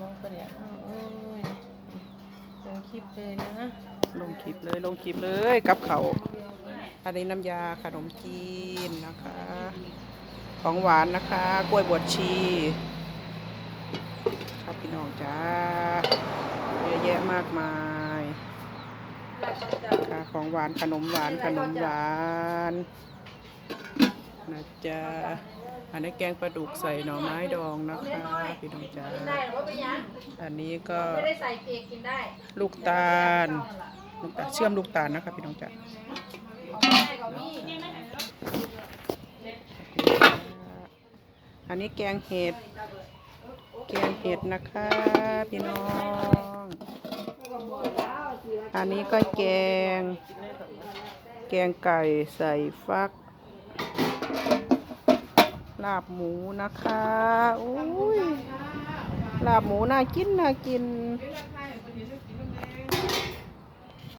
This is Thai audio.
มองไปเนี่ยโอ้ยลงคลิปเลยนะ ลงคลิปเลยลงคลิปเลยกับเขาอันนี้น้ำยาขนมจีนนะคะ ของหวานนะคะ กล้วยบวชชี ครับพี่น้องจ้าเยอะแยะมากมายค่ะของหวานขนมหวานขนมหวานนะจ๊ะ อันนี้แกงปลาดุกใส่หน่อไม้ดองนะคะพี่น้องจ้าได้หรือว่าเป็นยังอันนี้ก็ไม่ได้ใส่เปียกกินได้ ลูกตาล ลูกตาลเชื่อมลูกตาลนะคะพี่น้องจ้าอันนี้แกงเห็ด แกงเห็ดนะคะพี่น้อง อันนี้ก็แกง แกงไก่ใส่ฟัก ลาบหมูนะคะอุ้ยลาบหมูน่ากินน่ากิน